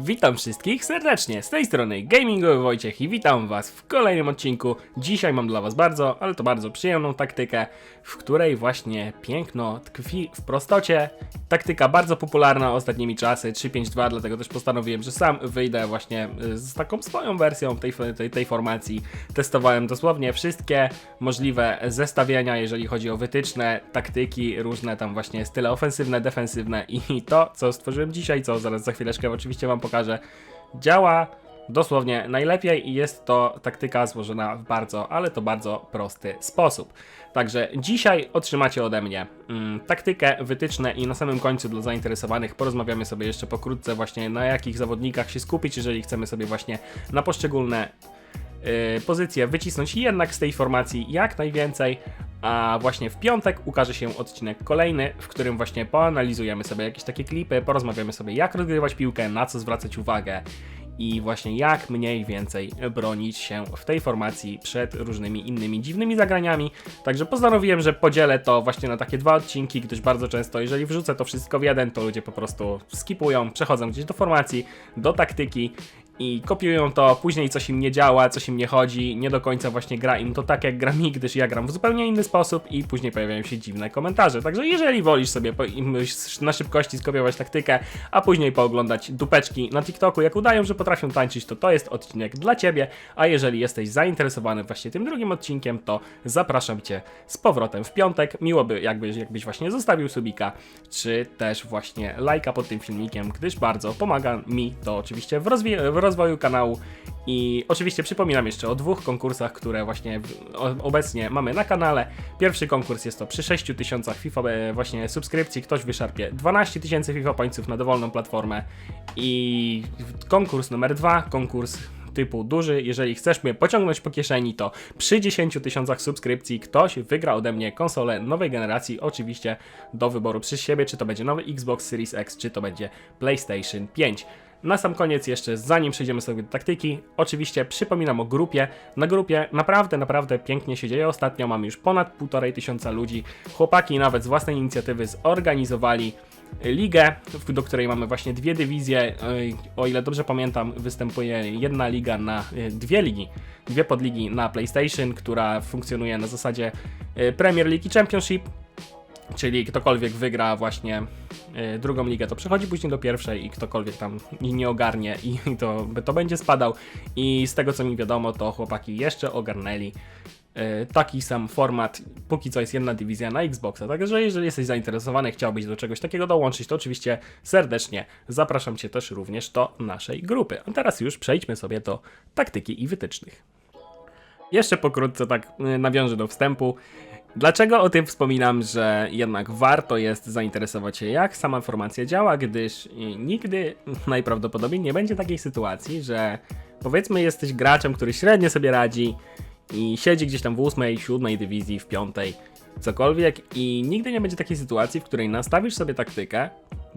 Witam wszystkich serdecznie, z tej strony Gamingowy Wojciech i witam was w kolejnym odcinku. Dzisiaj mam dla was bardzo, ale to bardzo przyjemną taktykę, w której właśnie piękno tkwi w prostocie. Taktyka bardzo popularna ostatnimi czasy, 3-5-2, dlatego też postanowiłem, że sam wyjdę właśnie y, z taką swoją wersją tej, tej, tej formacji. Testowałem dosłownie wszystkie możliwe zestawienia, jeżeli chodzi o wytyczne, taktyki, różne tam właśnie style ofensywne, defensywne i to, co stworzyłem dzisiaj, co zaraz za chwileczkę oczywiście wam pokażę, działa dosłownie najlepiej i jest to taktyka złożona w bardzo, ale to bardzo prosty sposób. Także dzisiaj otrzymacie ode mnie mm, taktykę, wytyczne i na samym końcu dla zainteresowanych porozmawiamy sobie jeszcze pokrótce właśnie na jakich zawodnikach się skupić, jeżeli chcemy sobie właśnie na poszczególne y, pozycje wycisnąć jednak z tej formacji jak najwięcej, a właśnie w piątek ukaże się odcinek kolejny, w którym właśnie poanalizujemy sobie jakieś takie klipy, porozmawiamy sobie jak rozgrywać piłkę, na co zwracać uwagę i właśnie jak mniej więcej bronić się w tej formacji przed różnymi innymi dziwnymi zagraniami. Także postanowiłem, że podzielę to właśnie na takie dwa odcinki, gdyż bardzo często, jeżeli wrzucę to wszystko w jeden, to ludzie po prostu skipują, przechodzą gdzieś do formacji, do taktyki i kopiują to, później coś im nie działa, coś im nie chodzi, nie do końca właśnie gra im to tak jak gra mi, gdyż ja gram w zupełnie inny sposób i później pojawiają się dziwne komentarze. Także jeżeli wolisz sobie na szybkości skopiować taktykę, a później pooglądać dupeczki na TikToku, jak udają, że potrafią tańczyć, to to jest odcinek dla Ciebie, a jeżeli jesteś zainteresowany właśnie tym drugim odcinkiem, to zapraszam Cię z powrotem w piątek. Miło by jakbyś, jakbyś właśnie zostawił subika, czy też właśnie lajka pod tym filmikiem, gdyż bardzo pomaga mi to oczywiście w, rozwi- w rozwoju kanału. I oczywiście przypominam jeszcze o dwóch konkursach, które właśnie obecnie mamy na kanale. Pierwszy konkurs jest to przy 6 tysiącach FIFA e, właśnie subskrypcji, ktoś wyszarpie 12 tysięcy FIFA pońców na dowolną platformę. I konkurs numer dwa, konkurs typu duży. Jeżeli chcesz mnie pociągnąć po kieszeni, to przy 10 tysiącach subskrypcji ktoś wygra ode mnie konsolę nowej generacji, oczywiście do wyboru przez siebie, czy to będzie nowy Xbox Series X, czy to będzie PlayStation 5. Na sam koniec jeszcze, zanim przejdziemy sobie do taktyki, oczywiście przypominam o grupie. Na grupie naprawdę, naprawdę pięknie się dzieje. Ostatnio mamy już ponad półtorej tysiąca ludzi. Chłopaki nawet z własnej inicjatywy zorganizowali ligę, do której mamy właśnie dwie dywizje. O ile dobrze pamiętam, występuje jedna liga na y, dwie ligi, dwie podligi na PlayStation, która funkcjonuje na zasadzie y, Premier League i Championship. Czyli ktokolwiek wygra właśnie y, drugą ligę, to przechodzi później do pierwszej i ktokolwiek tam nie ogarnie i to, to będzie spadał. I z tego co mi wiadomo, to chłopaki jeszcze ogarnęli y, taki sam format. Póki co jest jedna dywizja na Xboxa. Także jeżeli jesteś zainteresowany, chciałbyś do czegoś takiego dołączyć, to oczywiście serdecznie zapraszam Cię też również do naszej grupy. A teraz już przejdźmy sobie do taktyki i wytycznych. Jeszcze pokrótce tak y, nawiążę do wstępu. Dlaczego o tym wspominam, że jednak warto jest zainteresować się, jak sama formacja działa, gdyż nigdy najprawdopodobniej nie będzie takiej sytuacji, że powiedzmy jesteś graczem, który średnio sobie radzi i siedzi gdzieś tam w ósmej, siódmej dywizji, w piątej, cokolwiek i nigdy nie będzie takiej sytuacji, w której nastawisz sobie taktykę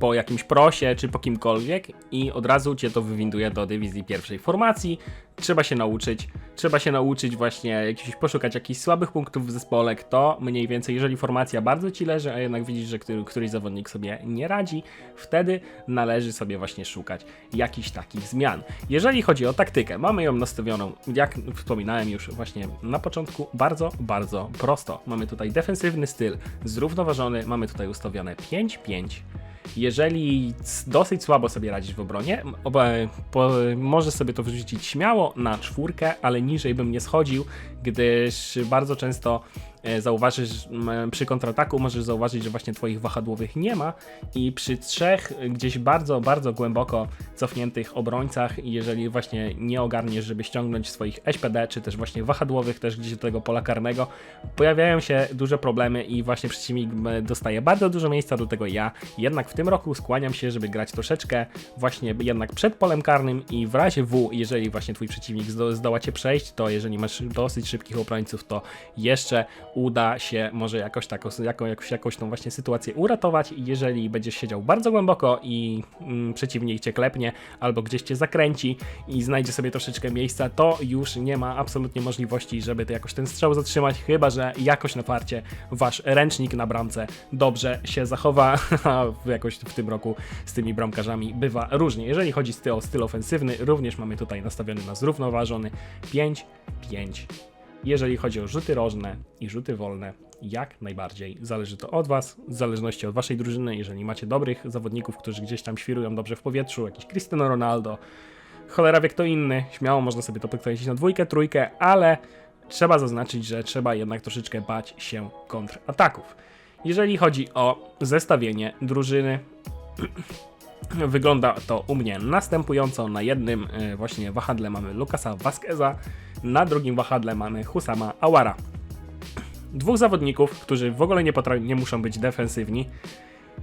po jakimś prosie czy po kimkolwiek i od razu cię to wywinduje do dywizji pierwszej formacji. Trzeba się nauczyć, trzeba się nauczyć właśnie jakiś, poszukać jakichś słabych punktów w zespole, kto mniej więcej, jeżeli formacja bardzo ci leży, a jednak widzisz, że który, któryś zawodnik sobie nie radzi, wtedy należy sobie właśnie szukać jakichś takich zmian. Jeżeli chodzi o taktykę, mamy ją nastawioną, jak wspominałem już właśnie na początku, bardzo, bardzo prosto. Mamy tutaj defensywny styl, zrównoważony, mamy tutaj ustawione 5-5. Jeżeli dosyć słabo sobie radzisz w obronie, oba, możesz sobie to wyrzucić śmiało na czwórkę, ale niżej bym nie schodził, gdyż bardzo często zauważysz m, przy kontrataku, możesz zauważyć, że właśnie twoich wahadłowych nie ma i przy trzech e, gdzieś bardzo, bardzo głęboko cofniętych obrońcach, jeżeli właśnie nie ogarniesz, żeby ściągnąć swoich SPD, czy też właśnie wahadłowych też gdzieś do tego pola karnego, pojawiają się duże problemy i właśnie przeciwnik dostaje bardzo dużo miejsca, do tego ja. Jednak w tym roku skłaniam się, żeby grać troszeczkę właśnie jednak przed polem karnym i w razie W, jeżeli właśnie twój przeciwnik zdo, zdoła cię przejść, to jeżeli masz dosyć szybkich obrońców, to jeszcze uda się może jakoś taką, jako, jakoś, jakoś tą właśnie sytuację uratować. Jeżeli będziesz siedział bardzo głęboko i mm, przeciwnik cię klepnie albo gdzieś cię zakręci i znajdzie sobie troszeczkę miejsca, to już nie ma absolutnie możliwości, żeby ty jakoś ten strzał zatrzymać, chyba że jakoś na parcie wasz ręcznik na bramce dobrze się zachowa, jakoś w tym roku z tymi bramkarzami bywa różnie. Jeżeli chodzi o styl ofensywny, również mamy tutaj nastawiony na zrównoważony 5-5. Jeżeli chodzi o rzuty rożne i rzuty wolne, jak najbardziej zależy to od Was, w zależności od Waszej drużyny. Jeżeli macie dobrych zawodników, którzy gdzieś tam świrują dobrze w powietrzu, jakiś Cristiano Ronaldo, cholera wie kto inny, śmiało można sobie to podkręcić na dwójkę, trójkę, ale trzeba zaznaczyć, że trzeba jednak troszeczkę bać się kontrataków. Jeżeli chodzi o zestawienie drużyny, wygląda to u mnie następująco. Na jednym e, właśnie wahadle mamy Lukasa Vasqueza, na drugim wahadle mamy Husama Awara. Dwóch zawodników, którzy w ogóle nie, nie muszą być defensywni,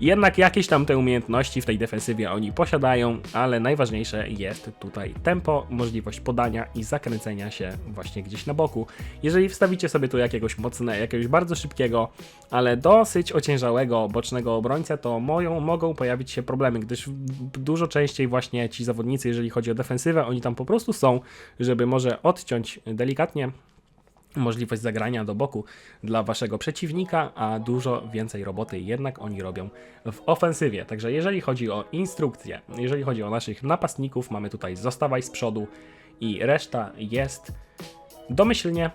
jednak jakieś tam te umiejętności w tej defensywie oni posiadają, ale najważniejsze jest tutaj tempo, możliwość podania i zakręcenia się właśnie gdzieś na boku. Jeżeli wstawicie sobie tu jakiegoś mocnego, jakiegoś bardzo szybkiego, ale dosyć ociężałego bocznego obrońcę, to moją, mogą pojawić się problemy, gdyż dużo częściej właśnie ci zawodnicy, jeżeli chodzi o defensywę, oni tam po prostu są, żeby może odciąć delikatnie możliwość zagrania do boku dla waszego przeciwnika, a dużo więcej roboty jednak oni robią w ofensywie. Także jeżeli chodzi o instrukcję, jeżeli chodzi o naszych napastników, mamy tutaj zostawaj z przodu i reszta jest domyślnie.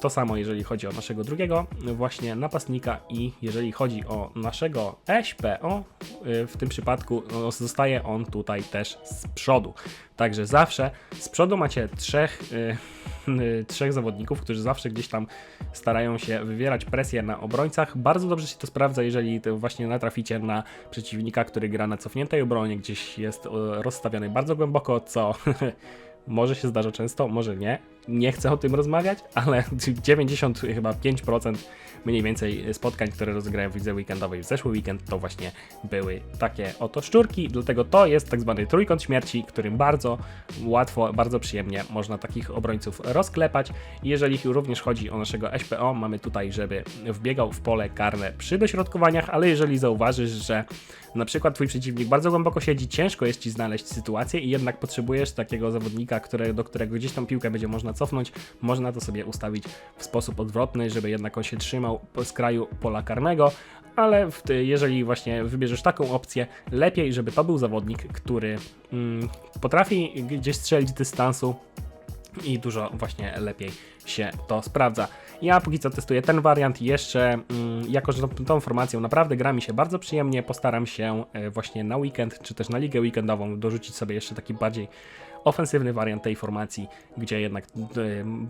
To samo jeżeli chodzi o naszego drugiego właśnie napastnika i jeżeli chodzi o naszego SPO, y, w tym przypadku no, zostaje on tutaj też z przodu. Także zawsze z przodu macie trzech Y, trzech zawodników, którzy zawsze gdzieś tam starają się wywierać presję na obrońcach. Bardzo dobrze się to sprawdza, jeżeli właśnie natraficie na przeciwnika, który gra na cofniętej obronie, gdzieś jest rozstawiony bardzo głęboko, co może się zdarza często, może nie. Nie chcę o tym rozmawiać, ale 90 chyba 5% mniej więcej spotkań, które rozegrałem w lidze weekendowej w zeszły weekend, to właśnie były takie oto szczurki, dlatego to jest tak zwany trójkąt śmierci, którym bardzo łatwo, bardzo przyjemnie można takich obrońców rozklepać. Jeżeli również chodzi o naszego SPO, mamy tutaj, żeby wbiegał w pole karne przy dośrodkowaniach, ale jeżeli zauważysz, że na przykład twój przeciwnik bardzo głęboko siedzi, ciężko jest ci znaleźć sytuację i jednak potrzebujesz takiego zawodnika, które, do którego gdzieś tam piłkę będzie można cofnąć, można to sobie ustawić w sposób odwrotny, żeby jednak on się trzymał z kraju pola karnego, ale ty, jeżeli właśnie wybierzesz taką opcję, lepiej, żeby to był zawodnik, który mm, potrafi gdzieś strzelić dystansu i dużo właśnie lepiej się to sprawdza. Ja póki co testuję ten wariant jeszcze, mm, jako że tą, tą formacją naprawdę gra mi się bardzo przyjemnie, postaram się e, właśnie na weekend, czy też na ligę weekendową dorzucić sobie jeszcze taki bardziej ofensywny wariant tej formacji, gdzie jednak e,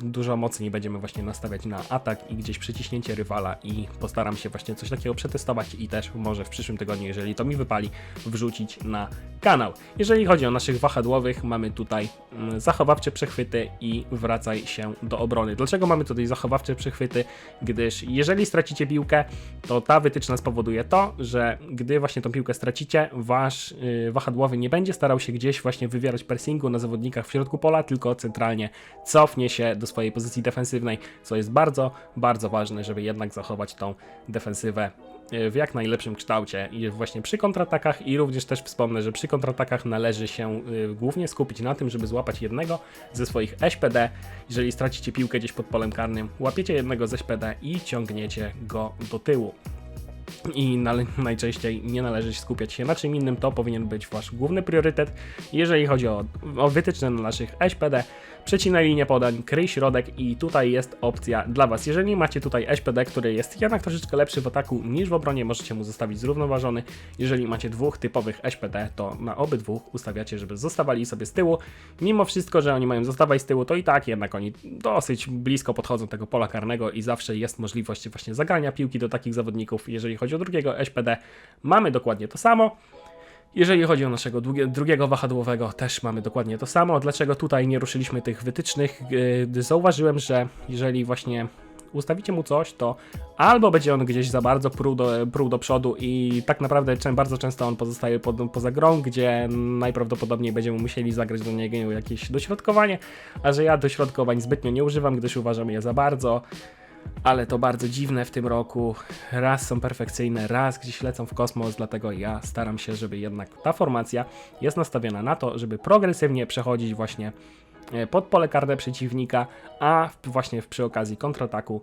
dużo mocniej będziemy właśnie nastawiać na atak i gdzieś przyciśnięcie rywala i postaram się właśnie coś takiego przetestować i też może w przyszłym tygodniu, jeżeli to mi wypali, wrzucić na kanał. Jeżeli chodzi o naszych wahadłowych, mamy tutaj mm, zachowawcze przechwyty i wracaj się do obrony. Dlaczego mamy tutaj zachowawcze przechwyty? Gdyż jeżeli stracicie piłkę, to ta wytyczna spowoduje to, że gdy właśnie tą piłkę stracicie, wasz yy, wahadłowy nie będzie starał się gdzieś właśnie wywierać pressingu na zawodnikach w środku pola, tylko centralnie cofnie się do swojej pozycji defensywnej, co jest bardzo, bardzo ważne, żeby jednak zachować tą defensywę e, w jak najlepszym kształcie i właśnie przy kontratakach i również też wspomnę, że przy kontratakach należy się y, głównie skupić na tym, żeby złapać jednego ze swoich SPD. Jeżeli stracicie piłkę gdzieś pod polem karnym, łapiecie jednego z SPD i ciągniecie go do tyłu i najczęściej nie należy skupiać się na czym innym, to powinien być Wasz główny priorytet. Jeżeli chodzi o, o wytyczne na naszych SPD, przecinaj linię podań, kryj środek i tutaj jest opcja dla Was. Jeżeli macie tutaj SPD, który jest jednak troszeczkę lepszy w ataku niż w obronie, możecie mu zostawić zrównoważony. Jeżeli macie dwóch typowych SPD, to na obydwu ustawiacie, żeby zostawali sobie z tyłu. Mimo wszystko, że oni mają zostawać z tyłu, to i tak jednak oni dosyć blisko podchodzą tego pola karnego i zawsze jest możliwość właśnie zagrania piłki do takich zawodników. Jeżeli chodzi o drugiego SPD, mamy dokładnie to samo. Jeżeli chodzi o naszego drugiego wahadłowego, też mamy dokładnie to samo. Dlaczego tutaj nie ruszyliśmy tych wytycznych? Gdy zauważyłem, że jeżeli właśnie ustawicie mu coś, to albo będzie on gdzieś za bardzo pruł do, do przodu i tak naprawdę bardzo często on pozostaje pod, poza grą, gdzie najprawdopodobniej będziemy musieli zagrać do niego jakieś dośrodkowanie, a że ja dośrodkowań zbytnio nie używam, gdyż uważam je za bardzo ale to bardzo dziwne w tym roku. Raz są perfekcyjne, raz gdzieś lecą w kosmos, dlatego ja staram się, żeby jednak ta formacja jest nastawiona na to, żeby progresywnie przechodzić właśnie e, pod pole karne przeciwnika, a właśnie przy okazji kontrataku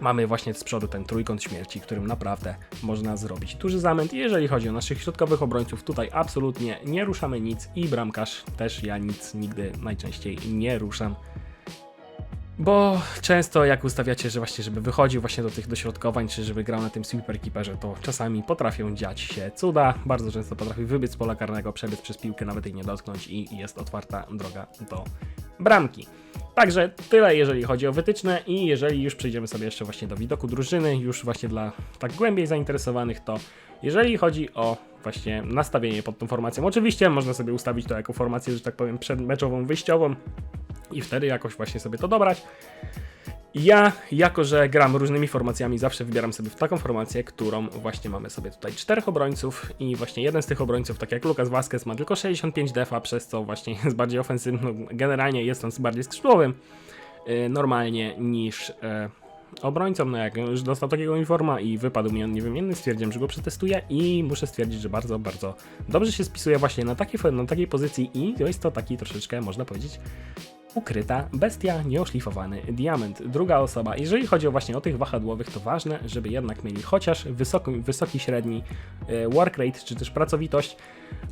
mamy właśnie z przodu ten trójkąt śmierci, którym naprawdę można zrobić duży zamęt. Jeżeli chodzi o naszych środkowych obrońców, tutaj absolutnie nie ruszamy nic i bramkarz też ja nic nigdy najczęściej nie ruszam. Bo często jak ustawiacie, że właśnie żeby wychodził właśnie do tych dośrodkowań, czy żeby grał na tym sweeper keeperze, to czasami potrafią dziać się cuda. Bardzo często potrafi wybiec z pola karnego, przebiec przez piłkę, nawet jej nie dotknąć i jest otwarta droga do bramki. Także tyle jeżeli chodzi o wytyczne i jeżeli już przejdziemy sobie jeszcze właśnie do widoku drużyny, już właśnie dla tak głębiej zainteresowanych, to jeżeli chodzi o właśnie nastawienie pod tą formacją, oczywiście można sobie ustawić to jako formację, że tak powiem, przedmeczową, wyjściową i wtedy jakoś właśnie sobie to dobrać. Ja, jako że gram różnymi formacjami, zawsze wybieram sobie w taką formację, którą właśnie mamy sobie tutaj czterech obrońców. I właśnie jeden z tych obrońców, tak jak Lucas Vazquez, ma tylko 65 defa, przez co właśnie jest bardziej ofensywny, generalnie jest on bardziej skrzydłowym yy, normalnie niż e, obrońcą, no jak już dostał takiego informa i wypadł mi on niewymienny, stwierdziłem, że go przetestuję. I muszę stwierdzić, że bardzo, bardzo dobrze się spisuje właśnie na takiej, na takiej pozycji. I jest to taki troszeczkę, można powiedzieć, ukryta bestia, nieoszlifowany diament. Druga osoba, jeżeli chodzi właśnie o tych wahadłowych, to ważne, żeby jednak mieli chociaż wysoki, wysoki średni e, work rate, czy też pracowitość,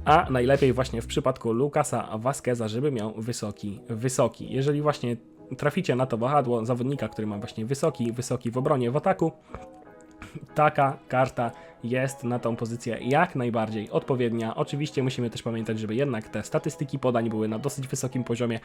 a najlepiej właśnie w przypadku Lukasa Vasqueza, żeby miał wysoki, wysoki. Jeżeli właśnie traficie na to wahadło zawodnika, który ma właśnie wysoki, wysoki w obronie, w ataku, taka karta jest na tą pozycję jak najbardziej odpowiednia. Oczywiście musimy też pamiętać, żeby jednak te statystyki podań były na dosyć wysokim poziomie.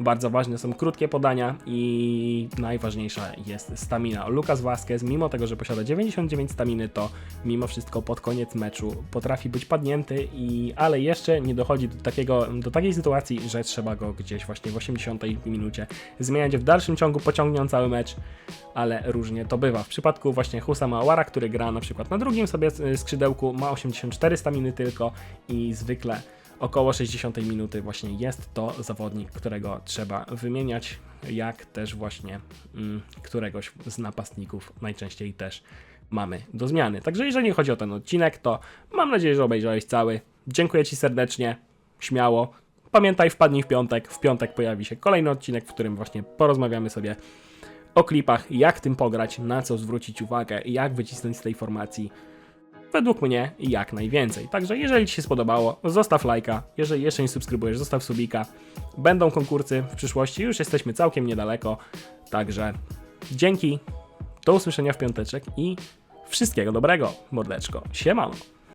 Bardzo ważne są krótkie podania i najważniejsza jest stamina. Lucas Vazquez, mimo tego, że posiada 99 staminy, to mimo wszystko pod koniec meczu potrafi być padnięty, i, ale jeszcze nie dochodzi do, takiego, do takiej sytuacji, że trzeba go gdzieś właśnie w 80 minucie zmieniać w dalszym ciągu, pociągnie cały mecz, ale różnie to bywa. W przypadku właśnie Husama Awara, który gra na przykład na drugim sobie skrzydełku, ma 84 staminy tylko i zwykle około 60 minuty właśnie jest to zawodnik, którego trzeba wymieniać, jak też właśnie mm, któregoś z napastników najczęściej też mamy do zmiany. Także jeżeli chodzi o ten odcinek, to mam nadzieję, że obejrzałeś cały. Dziękuję Ci serdecznie, śmiało. Pamiętaj, wpadnij w piątek. W piątek pojawi się kolejny odcinek, w którym właśnie porozmawiamy sobie o klipach, jak tym pograć, na co zwrócić uwagę, jak wycisnąć z tej formacji. Według mnie jak najwięcej. Także jeżeli Ci się spodobało, zostaw lajka. Jeżeli jeszcze nie subskrybujesz, zostaw subika. Będą konkursy w przyszłości, już jesteśmy całkiem niedaleko. Także dzięki, do usłyszenia w piąteczek i wszystkiego dobrego, mordeczko. Siemano.